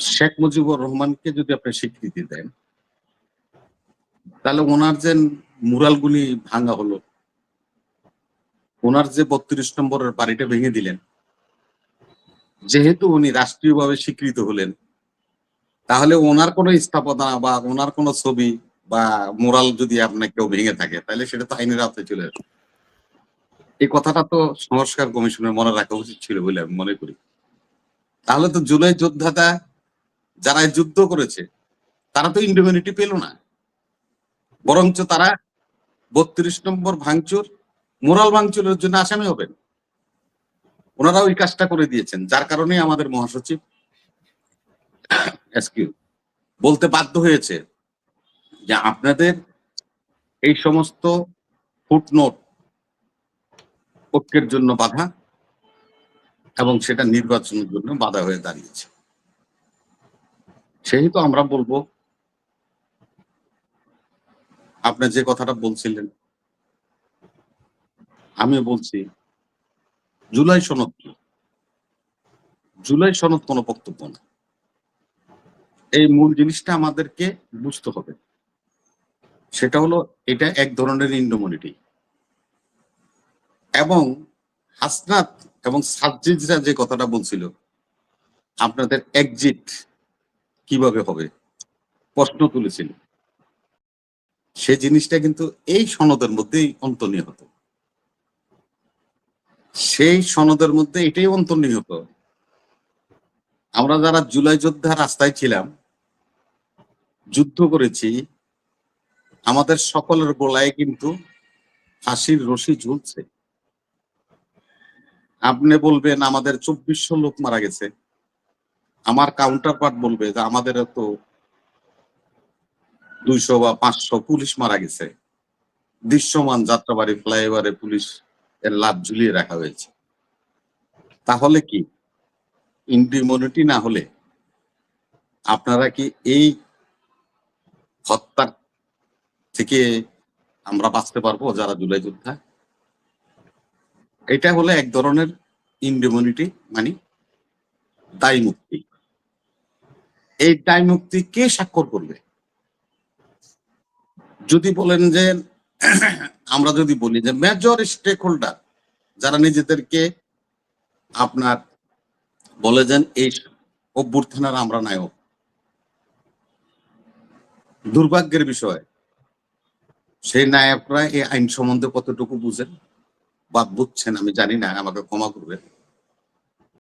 শেখ মুজিবুর রহমানকে যদি আপনি স্বীকৃতি দেন, তাহলে ওনার যে মুরালগুলি ভাঙা হলো, ওনার যে বত্রিশ নম্বরের বাড়িটা ভেঙে দিলেন, যেহেতু উনি রাষ্ট্রীয়ভাবে স্বীকৃত হলেন, তাহলে ওনার কোনো স্থাপনা বা ওনার কোনো ছবি বা মোরাল যদি আপনার কেউ ভেঙে থাকে, তাহলে সেটা তো আইনের আওতায় চলে আসবে। এই কথাটা তো সংস্কার কমিশনের মনে রাখা উচিত ছিল বলে আমি মনে করি। তাহলে তো জুলাই যোদ্ধাটা যারা যুদ্ধ করেছে, তারা তো ইন্ডিমিউনিটি পেল না। বরঞ্চ তারা বত্রিশ নম্বর ভাঙচুর, মোরাল ভাঙচুরের জন্য আসামি হবেন। ওনারা ওই কাজটা করে দিয়েছেন, যার কারণে আমাদের মহাসচিব বলতে বাধ্য হয়েছে যে আপনাদের এই সমস্ত ফুটনোট ঐক্যের জন্য বাধা এবং সেটা নির্বাচনের জন্য বাধা হয়ে দাঁড়িয়েছে। সেহেতু আমরা বলব। আপনি যে কথাটা বলছিলেন আমি বলছি, জুলাই সনদ জুলাই সনদ কোনো বক্তব্য না। এই মূল জিনিসটা আমাদেরকে বুঝতে হবে। সেটা হলো, এটা এক ধরনের ইন্ডোমিনিটি এবং হাসনাত এবং সাজ্জিদরা যে কথাটা বলছিল, আপনাদের এক্সিট কীভাবে হবে? প্রশ্ন তুলেছিল। সে জিনিসটা কিন্তু এই সনদের মধ্যেই অন্তর্নিহিত। সেই সনদের মধ্যে এটাই অন্তর্নিহিত। আমরা যারা জুলাই যোদ্ধা রাস্তায় ছিলাম, যুদ্ধ করেছি, আমাদের সকলের গোলায় কিন্তু ফাঁসির রশি ঝুলছে। আপনি বলবেন আমাদের চব্বিশশো লোক মারা গেছে। আমার কাউন্টার পার্ট বলবে যে আমাদের তো দুইশো বা পাঁচশো পুলিশ মারা গেছে। দৃশ্যমান যাত্রাবাড়ি, ফ্লাইওভারে পুলিশ এর লাভ ঝুলিয়ে রাখা হয়েছে। তাহলে কি? ইন্ডিমনিটি না হলে আপনারা কি এই হত্যার থেকে আমরা বাঁচতে পারব যারা জুলাই যোদ্ধা? এটা হলো এক ধরনের ইন্ডিমনিটি মানে দায়ী মুক্তি এই দায় মুক্তি কে স্বাক্ষর করবে? যদি বলেন যে, আমরা যদি বলি যে মেজর স্টেক হোল্ডার যারা নিজেদেরকে আপনার বলে যেন এই অভ্যর্থনার আমরা নায়ক। দুর্ভাগ্যের বিষয়, সেই নায়করা এই আইন সম্বন্ধে কতটুকু বুঝেন? বা বুঝছেন, আমি জানি না, আমাকে ক্ষমা করবেন।